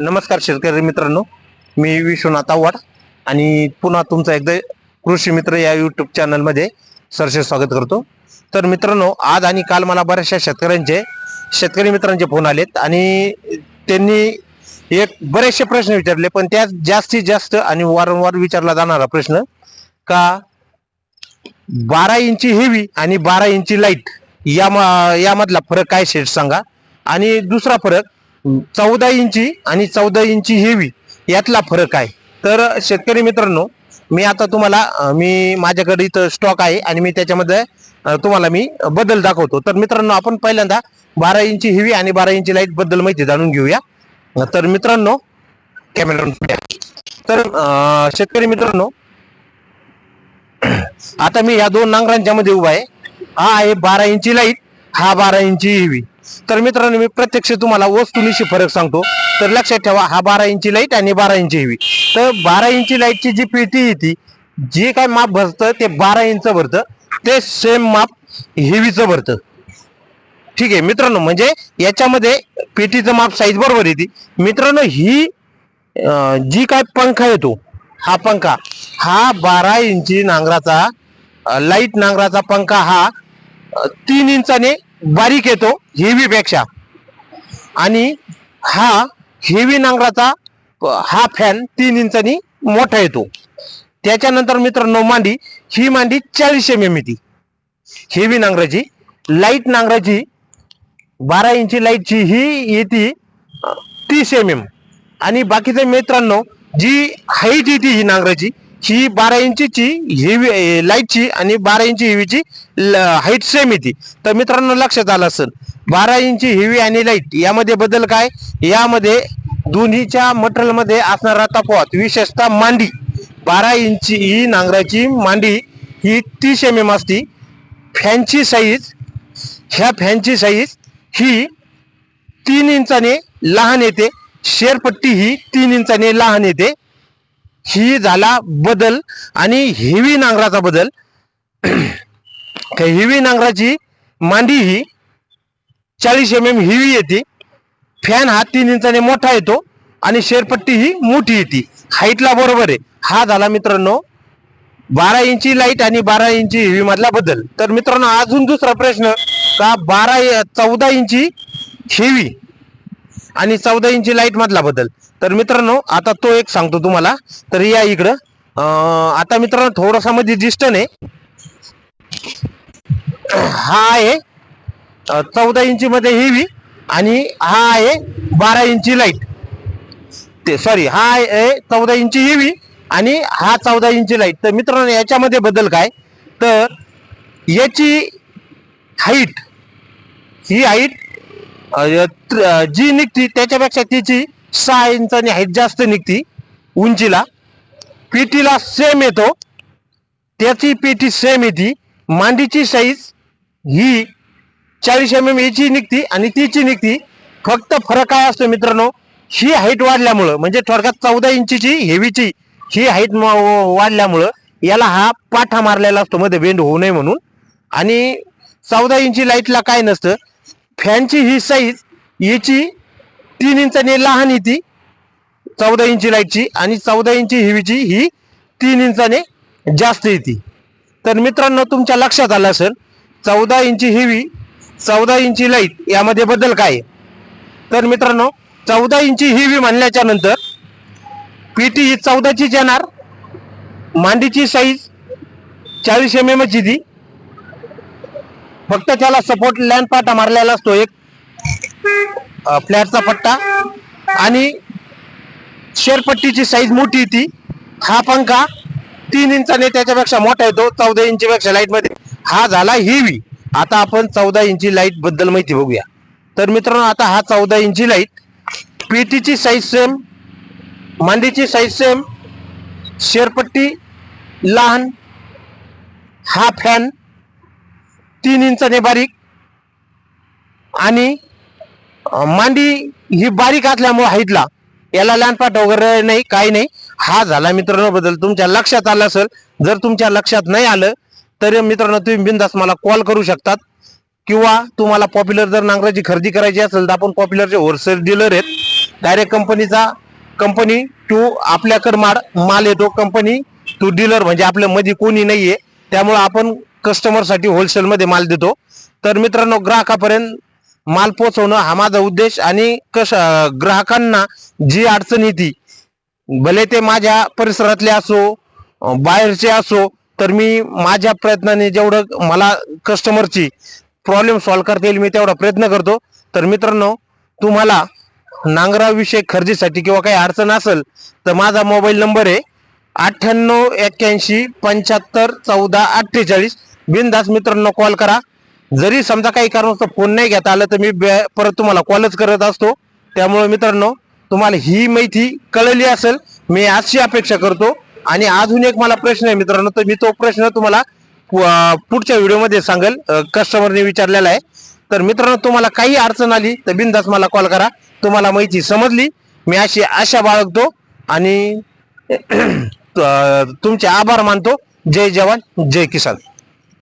नमस्कार शेतकरी मित्रांनो. मी विश्वनाथ आव्हाड आणि पुन्हा तुमचं एकदा कृषी मित्र या यूट्यूब चॅनलमध्ये सरसे स्वागत करतो. तर मित्रांनो आज आणि काल मला बऱ्याचशा शेतकऱ्यांचे शेतकरी मित्रांचे फोन आलेत आणि त्यांनी एक बरेचसे प्रश्न विचारले पण त्यात जास्तीत जास्त आणि वारंवार विचारला जाणारा प्रश्न का बारा इंची हेवी आणि बारा इंची लाइट या यामधला फरक काय शेट सांगा. आणि दुसरा फरक चौदा इंची आणि चौदा इंची हेवी यातला फरक आहे. तर शेतकरी मित्रांनो मी आता तुम्हाला मी माझ्याकडे इथं स्टॉक आहे आणि मी त्याच्यामध्ये तुम्हाला मी बदल दाखवतो. तर मित्रांनो आपण पहिल्यांदा बारा इंची हेवी आणि बारा इंची लाइटबद्दल माहिती जाणून घेऊया. तर मित्रांनो कॅमेरा तर शेतकरी मित्रांनो आता मी या दोन नांगरांच्या मध्ये उभा आहे. हा आहे बारा इंची लाइट हा बारा इंची हेवी तर मित्रांनो मी प्रत्यक्ष तुम्हाला वस्तुनिशी फरक सांगतो. तर लक्षात ठेवा हा बारा इंची लाइट आणि बारा इंची हेवी तर बारा इंची लाईटची जी पेटी येते जे काय माप भरतं ते बारा इंच भरतं. ते सेम माप हेवीचं भरतं. ठीक आहे मित्रांनो म्हणजे याच्यामध्ये पेटीचं माप साईज बरोबर येते मित्रांनो ही जी काय पंखा येतो हा पंखा हा बारा इंची नांगराचा लाइट नांगराचा पंखा हा तीन इंचाने बारीक येतो हेवीपेक्षा आणि हा हेवी नांगराचा हा फॅन तीन इंचानी मोठा येतो. त्याच्यानंतर मित्रांनो मांडी ही मांडी चाळीस एम एम येते. हेवी नांगराची लाइट नांगराची बारा इंची लाईटची ही येते तीस एम एम आणि बाकीचे मित्रांनो जी हाईट येते ही नांगराची ही बारा इंचीची हेवी लाईटची आणि बारा इंची हेवीची हाईट सेम येते. तर मित्रांनो लक्षात आलं असेल बारा इंची हेवी आणि लाइट यामध्ये बदल काय? यामध्ये दोन्हीच्या मटेरियलमध्ये असणारा तफावत विशेषतः मांडी. बारा इंची ही नांगराची मांडी ही तीस एम एम असती. फॅनची साईज ह्या फॅनची साईज ही तीन इंचाने लहान येते. शेरपट्टी ही तीन इंचाने लहान येते. ही झाला बदल आणि हिवी नांगराचा बदल. हिवी नांगराची मांडी ही चाळीस एम एम हिवी येते. फॅन हा तीन इंचाने मोठा येतो आणि शेरपट्टी ही मोठी येते. हाईटला बरोबर आहे. हा झाला मित्रांनो बारा इंची लाइट आणि बारा इंची हिवी मधला बदल. तर मित्रांनो अजून दुसरा प्रश्न का बारा चौदा इंची हेवी आणि चौदा इंची लाइट मधला बदल. तर मित्रांनो आता तो एक सांगतो तुम्हाला. तर या इकडं. आता मित्रांनो थोडासा मध्ये डिस्टन आहे. हा आहे चौदा इंची मध्ये हेवी आणि हा आहे बारा इंची लाइट ते सॉरी हा आहे चौदा इंची हेवी आणि हा चौदा इंची लाइट तर मित्रांनो याच्यामध्ये बदल काय? तर याची हाईट ही हाईट जी निघती त्याच्यापेक्षा तिची सहा इंचानी हाईट जास्त निघती उंचीला. पेटीला सेम येतो. त्याची पेटी सेम येते. मांडीची साईज ही चाळीस एम एम याची निघती आणि तिची निघती. फक्त फरक काय असतो मित्रांनो ही हाईट वाढल्यामुळं म्हणजे थोडक्यात चौदा इंचीची हेवीची ही हाईट वाढल्यामुळं याला हा पाठा मारलेला असतो मध्ये बेंड होऊ नये म्हणून. आणि चौदा इंची लाईटला काय नसतं फॅनची ही साईज याची तीन इंचाने लहान येते चौदा इंची लाईटची आणि चौदा इंची हेवीची ही तीन इंचाने जास्त येते तर मित्रांनो तुमच्या लक्षात आलं असेल चौदा इंची हेवी चौदा इंची लाइट यामध्ये बदल काय आहे? तर मित्रांनो चौदा इंची हेवी म्हणल्याच्या नंतर पीटी ही चौदाचीच येणार मांडीची साईज चाळीस एम एम ची ती फक्त त्याला सपोर्ट लँड पाटा मारलेला असतो एक फ्लॅटचा पट्टा. आणि शेरपट्टीची साईज मोठी ती. हा पंखा तीन इंचाने त्याच्यापेक्षा मोठा येतो चौदा इंची पेक्षा लाइटमध्ये. हा झाला हेवी आता आपण चौदा इंची लाइटबद्दल माहिती बघूया. तर मित्रांनो आता हा चौदा इंची लाइट पेटीची साईज सेम मांडीची साईज सेम शेरपट्टी लहान हा फॅन तीन इंचाने बारीक. आणि मांडी ही बारीक असल्यामुळे हाईटला. याला लहानपाट वगैरे नाही काही नाही. हा झाला मित्रांनो बदल. तुमच्या लक्षात आलं असेल जर तुमच्या लक्षात नाही आलं तर मित्रांनो तुम्ही बिंदास मला कॉल करू शकतात. किंवा तुम्हाला पॉप्युलर जर नांगराची खरेदी करायची असेल तर आपण पॉप्युलरचे होलसेल डीलर आहेत. डायरेक्ट कंपनीचा कंपनी टू आपल्याकडे माल माल येतो. कंपनी टू डीलर म्हणजे आपल्या मध्ये कोणी नाहीये. त्यामुळे आपण कस्टमरसाठी होलसेलमध्ये माल देतो. तर मित्रांनो ग्राहकापर्यंत माल पोचवणं हा माझा उद्देश आणि कश ग्राहकांना जी अडचण येते भले ते माझ्या परिसरातले असो बाहेरचे असो तर मी माझ्या प्रयत्नाने जेवढं मला कस्टमरची प्रॉब्लेम सॉल्व्ह करता येईल मी तेवढा प्रयत्न करतो. तर मित्रांनो तुम्हाला नांगराविषयक खरेदीसाठी किंवा काही अडचण असेल तर माझा मोबाईल नंबर आहे अठ्ठ्याण्णव एक्क्याऐंशी पंच्याहत्तर चौदा अठ्ठेचाळीस. बिनदास मित्रांनो कॉल करा. जरी समजा काही कारणास्तव फोन नाही घेता आलं तर मी परत तुम्हाला कॉलच करत असतो. त्यामुळे मित्रांनो तुम्हाला ही माहिती कळली असेल मी अशी अपेक्षा करतो. आणि अजून एक मला प्रश्न आहे मित्रांनो तर मी तो प्रश्न तुम्हाला पुढच्या व्हिडिओमध्ये सांगेल. कस्टमरने विचारलेला आहे. तर मित्रांनो तुम्हाला काही अडचण आली तर बिनदास मला कॉल करा. तुम्हाला माहिती समजली. मी अशी आशा बाळगतो. आणि तुमचे आभार मानतो. जय जवान जय किसान.